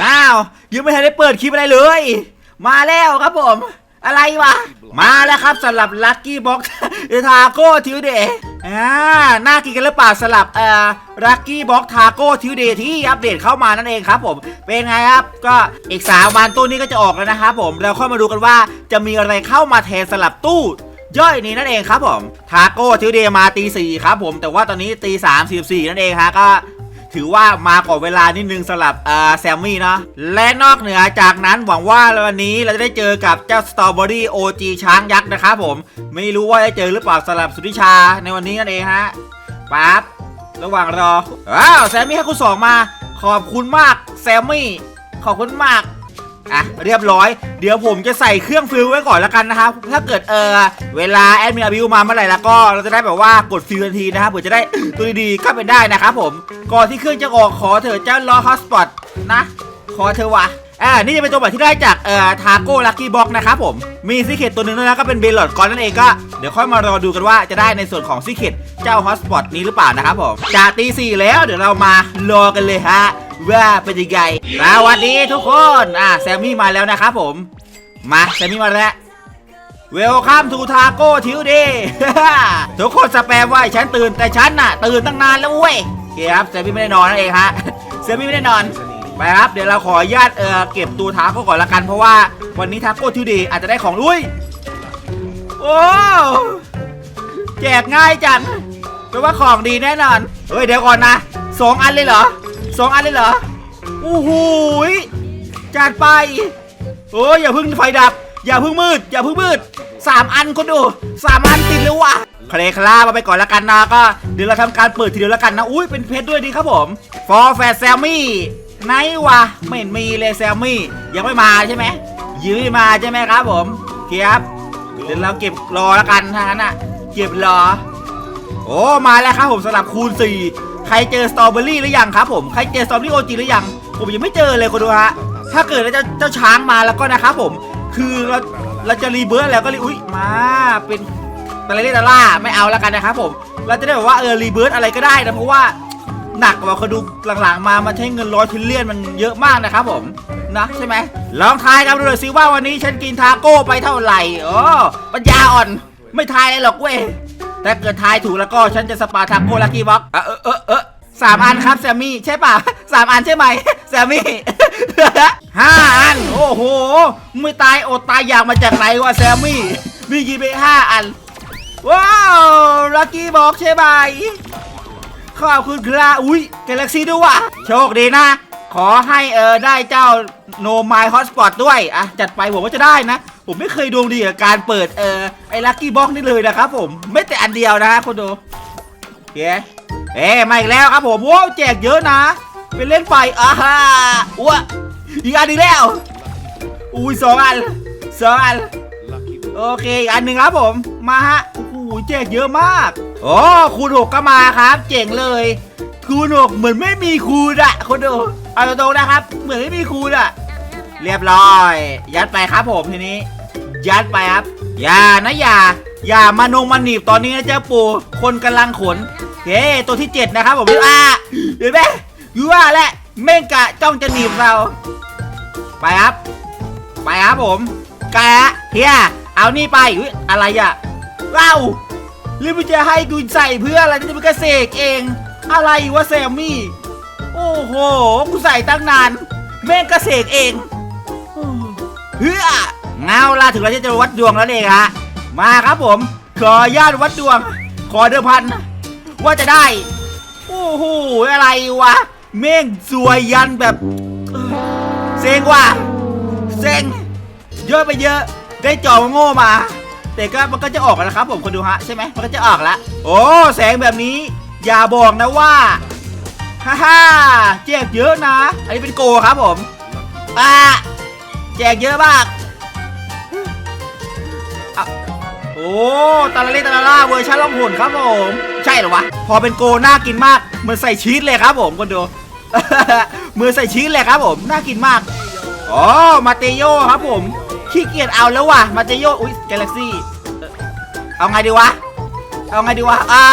อ้าวยังไม่ทันได้เปิดคลิปอะไรเลย มาแล้วครับผม อะไรวะ มาแล้วครับสำหรับลั c กี้บ็อกทาโก้ทิวเดย์อ่าน่ากินกันหรือเปล่าสำหรับเอ่อลัคกี้บ็อกทาโก้ทิวเดย์ที่อัปเดตเข้ามานั่นเองครับผมเป็นไงครับก็อีก3วันตู้นี้ก็จะออกแล้วนะครับผมเราค่อยมาดูกันว่าจะมีอะไรเข้ามาแทนสลับตู้ย่อยนี้นั่นเองครับผม ทาโก้ทิวเดย์มาตีสี่ครับผม แต่ว่าตอนนี้ตีสามสี่สี่นั่นเองฮะก็ ถือว่ามาก่อนเวลานิดนึงสำหรับแซมมี่เนาะและนอกเหนือจากนั้นหวังว่าวันนี้เราจะได้เจอกับเจ้าสตรอเบอรี่โอจีช้างยักษ์นะครับผม ไม่รู้ว่าจะเจอหรือเปล่าสำหรับสุธิชาในวันนี้นั่นเองฮะปั๊บระหว่างรออ้าวแซมมี่ให้คุณสองมา ขอบคุณมากแซมมี่ขอบคุณมาก อะเรียบร้อย เดี๋ยวผมจะใส่เครื่องฟิลไว้ก่อนแล้วกันนะครับ ถ้าเกิดเออเวลาแอดมินอาบิวมาเมื่อไหร่แล้วก็เราจะได้แบบว่ากดฟิลทันทีนะครับเผื่อจะได้ตัวดีๆก็เป็นได้นะครับผม ก่อนที่เครื่องจะออกขอเถอะเจ้าล้อฮอสปอตนะ ขอเธอวะอ่า นี่จะเป็นตัวใหม่ที่ได้จากเอ่อทาโก้ลักกี้บ็อกนะครับผม มีซิเคตตัวหนึ่งด้วยนะก็เป็นเบลลอดกอนนั่นเองก็ เดี๋ยวค่อยมารอดูกันว่าจะได้ในส่วนของซิเคตเจ้าฮอสปอตนี้หรือเปล่านะครับผมจากตีสี่แล้วเดี๋ยวเรามารอกันเลยฮะ ว่าเป็นยังไงสวัสดีทุกคน อะแซมมี่มาแล้วนะครับผม มาแซมมี่มาแล้วเวลคัมทูทาโก้ทิวเดย์ทุกคนสแปมว่าให้ฉันตื่นแต่ฉันน่ะ ตื่นตั้งนานแล้วเว้ยโอเคครับแซมมี่ไม่ได้นอนนั่นเองฮะแซมมี่ไม่ได้นอนไปครับเดี๋ยวเราขออนุญาตเออเก็บตัวทาโก้ก่อนละกันเพราะว่าวันนี้ทาโก้ทิวเดย์อาจจะได้ของลุยโอ้แจกง่ายจังแปลว่าของดีแน่นอนเฮ้ยเดี๋ยวก่อนนะสองอันเลยเหรอ สองอันเลยเหรอโอ้โหยจัดไป โอ้ยอย่าพึ่งไฟดับ อย่าพึ่งมืด อย่าพึ่งมืดสามอันคนดูสามอันติดเลยว่ะเคลคลามาไปก่อนละกันนะก็เดี๋ยวเราทำการเปิดทีเดียวละกันนะอุ้ยเป็นเพชรด้วยดีครับผมฟอร์แฟร์แซมมี่ไหนวะไม่เห็นมีเลยแซมมี่ยังไม่มาใช่ไหมยืไม่มาใช่ไหมครับผมเคครับเดี๋ยวเราเก็บรอละกันทางนั้นอะ เก็บรอ โอ้มาแล้วครับผมสำหรับคูณ4 รเจอสตรอเบอรี่หรือยังครับผมใครเจอสตรอเบอรี่โอจีหรือยังผมยังไม่เจอเลยคนดูฮะถ้าเกิดเจ้าเจ้าช้างมาแล้วก็นะครับผม คือเราเราจะรีเบิร์ตแล้วก็รีอุ้ยมาเป็นตะไรเลตะล่าไม่เอาแล้วกันนะครับผม เราจะได้แบบว่าเออรีเบิร์ตอะไรก็ได้นะเพราะว่าหนักกว่าคนดูหลังๆมามันใช้เงินร้อยทิลเลียนมันเยอะมากนะครับผมนะใช่ไหมลองทายกันดูหน่อยสิว่าวันนี้ฉันกินทาโก้ไปเท่าไหร่โอ้ปัญญาอ่อน ไม่ทายเลยหรอกเว้ย ถ้าเกิดทายถูกแล้วก็ฉันจะสปาทักโกลักกี้บ็อกเออเออเออสามอันครับแซมมี่ใช่ป่ะสามอันใช่ไหมแซมมี่ห้าอัน โอ้โห ไม่ตายอดตายอยากมาจากไหนวะแซมมี่มีกี่ไปห้าอัน ว้าวลักกี้บ็อกใช่ไหมขอบคุณครับอุ้ยกาแล็กซี่ด้วยว่ะโชคดีนะ ขอให้เออได้เจ้าโนมายฮอตสปอตด้วย อะ จัดไปผมว่าจะได้นะ ผมไม่เคยดวงดีกับการเปิดเออไอ้ลักกี้บ็อกนี่เลยนะครับผมไม่แต่อันเดียวนะฮะคนดูโอเคเอ๊มาอีกแล้วครับผมว้าวแจกเยอะนะ เป็นเล่นไฟอ่าฮะอ้วอีกอันหนึงแล้ว อุ้ยสองอันสองอันโอเคอีกอันหนึ่งครับผมมาฮะโอ้โหแจกเยอะมากโอ้คูณหกก็มาครับเจ๋งเลยคูณหกเหมือนไม่มีคูณอะคนดูเอาตรงๆนะครับ เหมือนไม่มีคูณอะ เรียบร้อย ยัดไปครับผมทีนี้ ยัดไปครับ อย่านะอย่า อย่ามานงมาหนีบตอนนี้นะเจ้าปู่คนกำลังขนเฮ้ตัวที่เจ็ดนะครับผมอ่าเห็นไหมอยู่ว่าแหละเม่งกะจ้องจะหนีบเรา ไปครับ ไปครับผมแกะเฮียเอานี่ไปอะไรอะเล่าหรือมันจะให้กูใส่เพื่ออะไรจะเป็นกระเสกเอง อะไรวะแซมมี่ โอ้โห กูใส่ตั้งนาน แม่งกระเสกเอง เฮือเงาล่ะถึงเราจะวัดดวงแล้วเองฮะมาครับผม ขออนุญาตวัดดวง ขอเดิมพัน ว่าจะได้ โอ้โหอะไรวะ เม่งสวยยันแบบเซ็งว่ะเซ็งเยอะไปเยอะ ได้จอโง่มา แต่ก็มันก็จะออกแล้วนะครับ ผมคนดูฮะใช่ไหมมันก็จะออกแล้วโอ้แสงแบบนี้ อย่าบอกนะว่าฮ่าฮ่าแจกเยอะนะ อันนี้เป็นโกครับผมอ่า แจกเยอะมากอะโอ้ตาลาเล่ตาลาล่าเวอร์ชันล่องหนครับผม ใช่เหรอวะ พอเป็นโกน่ากินมากเหมือนใส่ชีสเลยครับผมคนดู เหมือนใส่ชีสเลยครับผม น่ากินมาก อ๋อ มาเตโยครับผม ขี้เกียจเอาแล้วว่ะ มาเตโยอุ้ยกาแล็กซี่เอาไงดีวะ เอาไงดีวะ อ่า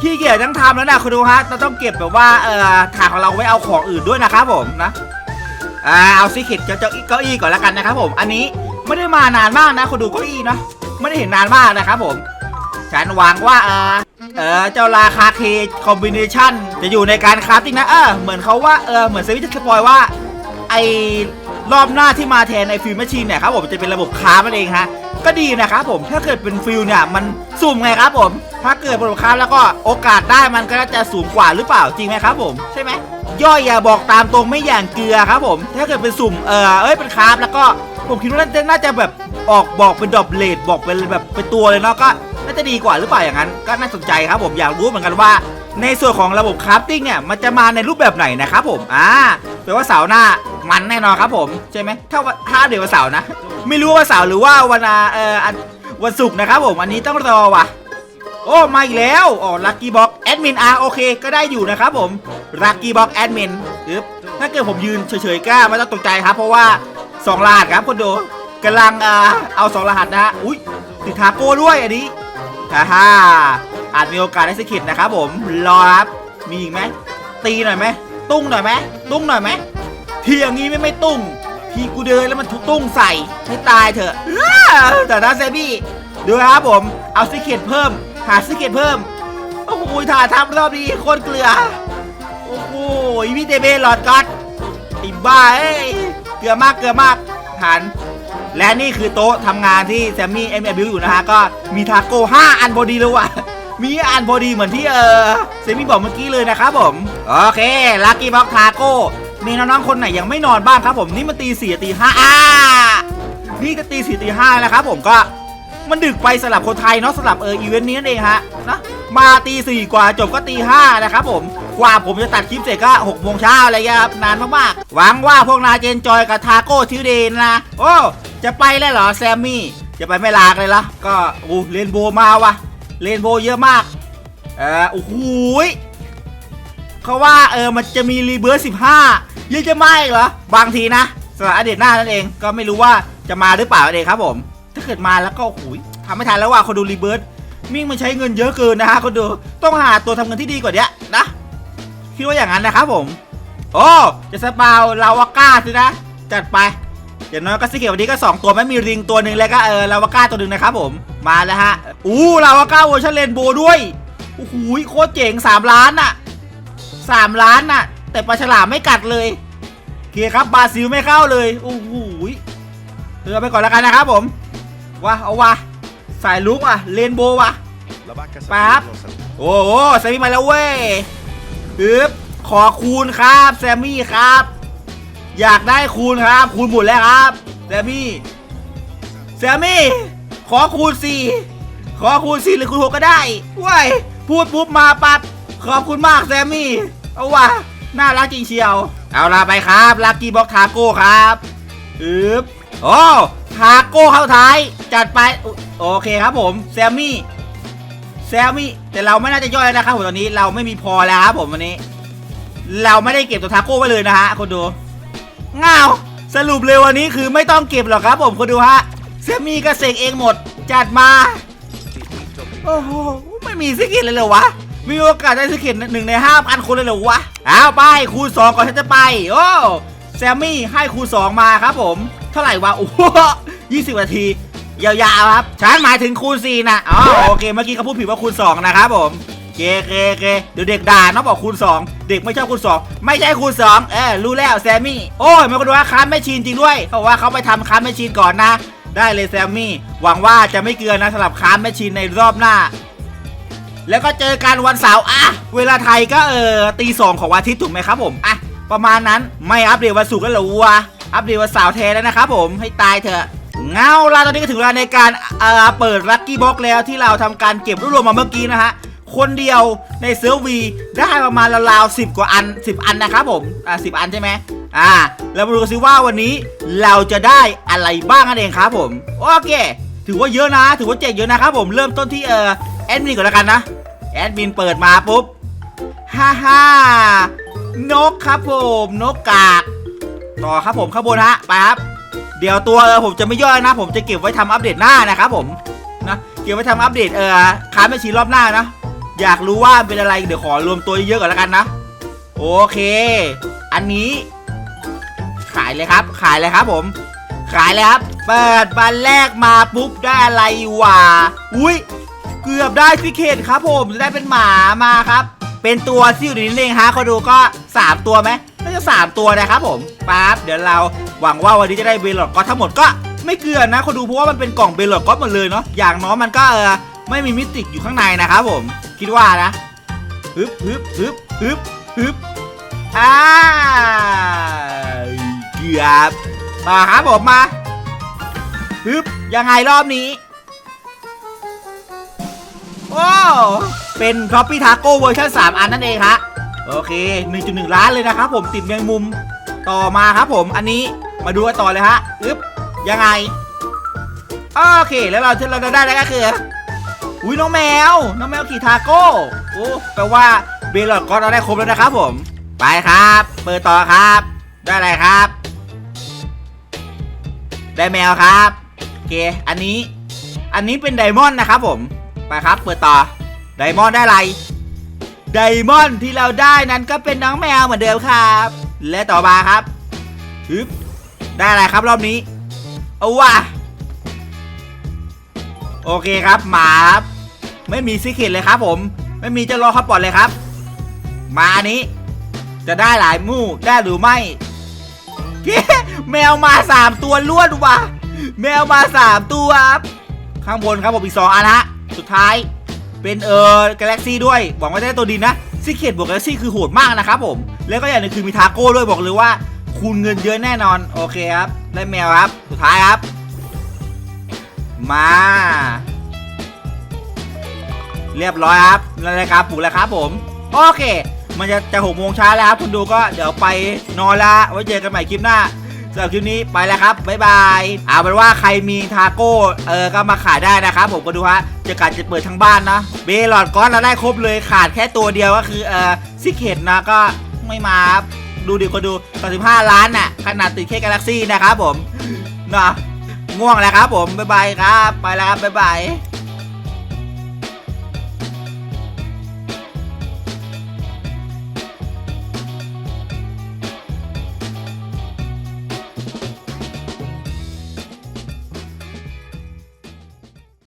ขี้เกียจทั้งทำแล้วนะคุณดูฮะเราต้องเก็บแบบว่า เอ่อถาดของเราไว้เอาของอื่นด้วยนะครับผมนะ อ่าเอาซิคิดกับเจ้าเก้าอี้ก่อนแล้วกันนะครับผม อันนี้ไม่ได้มานานมากนะคุณดูเก้าอี้นะไม่ได้เห็นนานมากนะครับผมฉันหวังว่าเออเออเจ้าราคาเคคอมบิเนชันจะอยู่ในการคราฟติ้งนะเออเหมือนเขาว่าเออเหมือนเซวิทสปอยว่าไอรอบหน้าที่มาแทนในฟิลแมชชีนเนี่ยครับผมจะเป็นระบบครามันเองฮะก็ดีนะครับผมถ้าเกิดเป็นฟิลเนี่ยมันสุ่มไงครับผม ถ้าเกิดระบบคราฟแล้วก็โอกาสได้มันก็จะสูงกว่าหรือเปล่าจริงไหมครับผมใช่ไหม ย่อยอย่าบอกตามตรงไม่อย่างเกลือครับผม ถ้าเกิดเป็นสุ่มเออเอ้ยเป็นคราฟแล้วก็ผมคิดว่าน่าจะน่าจะแบบออกบอกเป็นดอบเลดบอกเป็นแบบเป็นตัวเลยเนาะก็น่าจะดีกว่าหรือเปล่าอย่างนั้น ก็น่าสนใจครับผมอยากรู้เหมือนกันว่า ในส่วนของระบบคราฟติ้งเนี่ยมันจะมาในรูปแบบไหนนะครับผมอ่าแปลว่าเสาร์หน้ามันแน่นอนครับผมใช่ไหมถ้าถ้าเดี๋ยววันเสาร์นะ ไม่รู้ว่าเสาร์หรือว่าวันอาเอ่ออันวันศุกร์นะครับผมอันนี้ต้องรอว่ะ โอ้มาอีกแล้วอ๋อลัคกี้บ็อกแอดมินอาโอเคก็ได้อยู่นะครับผมลัคกี้บ็อกแอดมินปึ๊บถ้าเกิดผมยืนเฉยๆก็ไม่ต้องตกใจครับ เพราะว่าสองรหัสครับคนดูกำลังเอ่อเอาสองรหัสนะฮะอุ้ยติดทาโก้ด้วยอันนี้ฮ่าฮ่าอาจมีโอกาสได้สกิดนะครับผมรอครับมีอีกไหมตีหน่อยไหมตุ้งหน่อยไหมตุ้งหน่อยไหมทีอย่างนี้ไม่ไม่ตุ้งทีกูเดินแล้วมันทุกตุ้งใส่ให้ตายเถอะแต่นะเซบี้ดูครับผมเอาสกิดเพิ่ม หาสกิดเพิ่ม โอ้โหถ่าทำรอบนี้โคตรเกลือ โอ้โหพี่เตเบหลอดก๊อตไอ้บ้าเอ้ยเกลือมากเกลือมากหัน และนี่คือโต๊ะทำงานที่แซมมี่เอ็มบิวอยู่นะฮะ ก็มีทาโก้5อันพอดีเลยว่ะ มีอันพอดีเหมือนที่เออเซมมี่บอกเมื่อกี้เลยนะครับผม โอเค ลักกี้บ็อกทาโก้ มีน้องๆคนไหนยังไม่นอนบ้างครับผม นี่มันตีสี่ตีห้าอ่านี่ก็ตีสี่ตีห้าแล้วครับผมก็ มันดึกไปสำหรับคนไทยเนาะสำหรับเอออีเวนต์นี้นั่นเองฮะนะมาตีสี่กว่าจบก็ตีห้านะครับผมกว่าผมจะตัดคลิปเสร็จก็หกโมงเช้าอะไรเงี้ยครับนานมากๆหวังว่าพวกนาเจนจอยกับทาโก้ทิวเดนนะโอ้จะไปแล้วเหรอแซมมี่จะไปไม่ลากเลยละก็โอ้เรนโบมาวะเรนโบเยอะมากเออโอ้โหเขาว่าเออมันจะมีรีเบิร์สสิบห้ายังจะไมาอีกเหรอบางทีนะสำหรับอดีตหน้านั่นเองก็ไม่รู้ว่าจะมาหรือเปล่านั่นเองครับผม เกิดมาแล้วก็หุยทำไม่ทันแล้วว่าคนดูรีเบิร์ตมิ่งมันใช้เงินเยอะเกินนะฮะคนดูต้องหาตัวทำเงินที่ดีกว่านี้นะคิดว่าอย่างนั้นนะครับผมโอ้จะสปาวลาวาก้าสินะจัดไปอย่างน้อยก็สิเกตวันนี้ก็ 2 ตัวไม่มีริงตัวหนึ่งแล้วก็เออลาวาก้าตัวหนึ่งนะครับผมมาแล้วฮะอู้ลาวาก้าเวอร์ชันเรนโบด้วยโอ้โหโคตรเจ๋ง3 ล้านน่ะ3 ล้านน่ะแต่ปลาฉลามไม่กัดเลยเคครับบาซิลไม่เข้าเลยโอ้โหเตือไปก่อนแล้วกันนะครับผม ว่าเอาวะสายลุกอะเรนโบว์ว่ะ La vaca Pap. salió los โอ้โหแซมมี่มาแล้วเว้ยอึบขอคูณครับแซมมี่ครับ อยากได้คูณครับ คูณหมดแล้วครับแซมมี่แซมมี่ ขอคูณสี่ขอคูณสี่หรือคูณหกก็ได้เว้ยพูดปุ๊บมาปั๊บขอบคุณมากแซมมี่ เอาวะน่ารักจริงเชียว เอาล่ะไปครับลักกี้บ็อกทาโก้ครับอึบโอ้ ทาโก้เข้าท้าย จัดไปอุ๊ยโอเคครับผมแซมมี่แซมมี่แต่เราไม่น่าจะย่อยแล้วนะครับผมตอนนี้เราไม่มีพอแล้วครับผมวันนี้ เราไม่ได้เก็บตัวทาโก้ไว้เลยนะฮะคนดูง้าวสรุปเลยวันนี้คือไม่ต้องเก็บหรอกครับผมคนดูฮะแซมมี่ก็เสกเองหมด จัดมาโอ้โหไม่มีสกิลเลยเหรอวะมีโอกาสได้สกิลหนึ่งในห้าพันคนเลยเหรอวะอ้าวไปคูณสองก่อนฉันจะไปโอ้แซมมี่ให้คูณสองมาครับผม เท่าไหร่วะโอ้ โหยี่สิบนาที ยาวๆครับฉันหมายถึงคูณ4นะอ๋อโอเค เมื่อกี้เขาพูดผิดว่าคูณ 2 นะครับผมเกเกเกเดี๋ยวเด็กด่าน้องบอกคูณ 2 เด็กไม่ชอบคูณ 2 ไม่ใช่คูณ 2 เออรู้แล้วแซมมี่ โอ้ยมันก็ดูว่าค้านไม่ชินจริงด้วยเขาบอกว่าเขาไปทำค้านไม่ชินก่อนนะ ได้เลยแซมมี่ หวังว่าจะไม่เกินนะสำหรับค้านไม่ชินในรอบหน้า แล้วก็เจอกันวันเสาร์อะเวลาไทยก็เออตีสองของวันอาทิตย์ถูกไหมครับผมอะประมาณนั้นไม่อัปเดตวันศุกร์แล้วหรอวะอัปเดตวันเสาร์แทนแล้วนะครับผมให้ตายเถอะ เงาล่ะตอนนี้ก็ถึงเวลาในการเอ่อเปิดลัคกี้บ็อกแล้วที่เราทำการเก็บรวบรวมมาเมื่อกี้นะฮะคนเดียวในเซิร์ฟวีได้ประมาณราวๆสิบกว่าอัน10อันนะครับผมอ่าสิอันใช่ไหมอ่าแล้วมาดูกันสิว่าวันนี้เราจะได้อะไรบ้างนั่นเองครับผมโอเค ถือว่าเยอะนะ ถือว่าเจ๋งเยอะนะครับผมเริ่มต้นที่เอ่อแอดมินก่อนแล้วกันนะแอดมินเปิดมาปุ๊บฮ่าฮ่านกครับผม นกกาก ต่อครับผมข้างบนฮะ ไปครับ เดี๋ยวตัวเออผมจะไม่ย่อยนะ ผมจะเก็บไว้ทำอัปเดตหน้านะครับผมนะเก็บไว้ทำอัปเดตเออค้าไม่ชีรอบหน้านะ อยากรู้ว่าเป็นอะไรเดี๋ยวขอรวมตัวเยอะๆก่อนแล้วกันนะ โอเค อันนี้ ขายเลยครับ ขายเลยครับผม ขายเลยครับ เปิดบันแรกมาปุ๊บได้อะไรวะอุ้ยเกือบได้ฟิเคตครับผมได้เป็นหมามาครับ เป็นตัวที่อยู่ในนี้เองฮะเขาดูก็ 3 ตัวไหม น่าจะ 3 ตัวนะครับผมปั๊บเดี๋ยวเราหวังว่าวันนี้จะได้เบลลอดก็ทั้งหมดก็ไม่เกลือนนะเขาดูเพราะว่ามันเป็นกล่องเบลลอดก็หมดเลยเนาะอย่างน้อยมันก็เออไม่มีมิติอยู่ข้างในนะครับผมคิดว่านะฮึบฮึบฮึบฮึบฮึบอ่าเกือบมาครับผมมาฮึบยังไงรอบนี้โอ้เป็นครอปปี้ทาโก้เวอร์ชัน3 อันนั่นเองฮะ โอเค 1.1 ล้านเลยนะครับผมติดแมงมุมต่อมาครับผมอันนี้มาดูกันต่อเลยฮะอึ๊บยังไง โอเคแล้วเราที่เราได้ได้ก็คืออุ้ยน้องแมว น้องแมวขี่ทาโก้โอ้แปลว่าเบลลอดก็เราได้ครบแล้วนะครับผม ไปครับ เปิดต่อครับ ได้อะไรครับ ได้แมวครับโอเคอันนี้ อันนี้เป็นไดมอนด์นะครับผม ไปครับ เปิดต่อไดมอนด์ได้อะไร ไดมอนด์ที่เราได้นั้นก็เป็นน้องแมวเหมือนเดิมครับ และต่อมาครับฮึบได้อะไรครับรอบนี้เอาว่ะโอเคครับหมาครับไม่มีซิกเก็ตเลยครับผม ไม่มีเจะรอครับปลอดเลยครับ มานี้ จะได้หลายมู่ได้หรือไม่เย้แมวมาสามตัวล้วนว่ะ แมวมาสามตัวครับ ข้างบนครับผมอีกสองอันฮะ สุดท้าย เป็นเออกาแล็กซี่ด้วย หวังว่าจะได้ตัวดีนะซิเคตบวกกาแล็กซี่คือโหดมากนะครับผม แล้วก็อย่างหนึงคือมีทาโก้ด้วยบอกเลยว่า คูณเงินเยอะแน่นอน โอเคครับ ได้แมวครับ สุดท้ายครับ มา เรียบร้อยครับรายการปลุกแล้วครับผม โอเค มันจะจะหกโมงเช้าแล้วครับคุณดูก็เดี๋ยวไปนอนละไว้เจอกันใหม่คลิปหน้า สำหรับคลิปนี้ไปแล้วครับ บ๊ายบายเอาเป็นว่าใครมีทาโก้เออก็มาขายได้นะครับ ผมก็ดูฮะจะกัดจะเปิดทั้งบ้านนะเบลอดก้อนเราได้ครบเลยขาดแค่ตัวเดียวก็คือเออซิเคตนะก็ไม่มาครับดูดิคนดู35ล้านน่ะขนาดติดแค่กาแล็กซี่นะครับผมนะง่วงแล้วครับผม บ๊ายบายครับ ไปแล้วครับ บ๊ายบาย